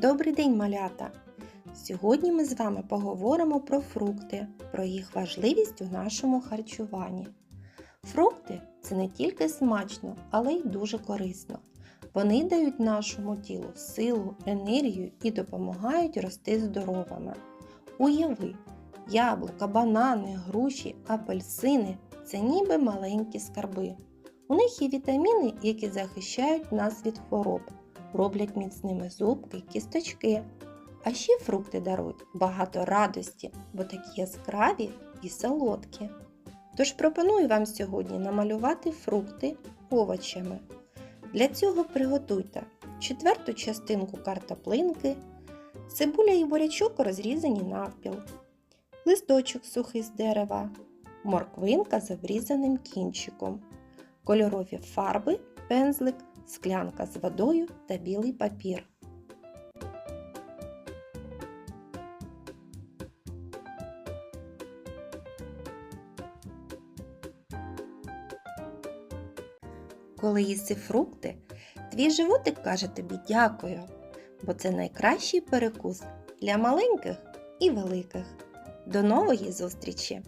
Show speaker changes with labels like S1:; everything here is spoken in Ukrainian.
S1: Добрий день, малята! Сьогодні ми з вами поговоримо про фрукти, про їх важливість у нашому харчуванні. Фрукти це не тільки смачно, але й дуже корисно. Вони дають нашому тілу силу, енергію і допомагають рости здоровими. Уяви, яблука, банани, груші, апельсини це ніби маленькі скарби. У них є вітаміни, які захищають нас від хвороб, роблять міцними зубки, кісточки. А ще фрукти дарують багато радості, бо такі яскраві і солодкі. Тож пропоную вам сьогодні намалювати фрукти овочами. Для цього приготуйте четверту частинку картоплинки, цибуля і бурячок розрізані навпіл, листочок сухий з дерева, морквинка з обрізаним кінчиком, кольорові фарби, пензлик, склянка з водою та білий папір. Коли їси фрукти, твій животик каже тобі дякую, бо це найкращий перекус для маленьких і великих. До нової зустрічі!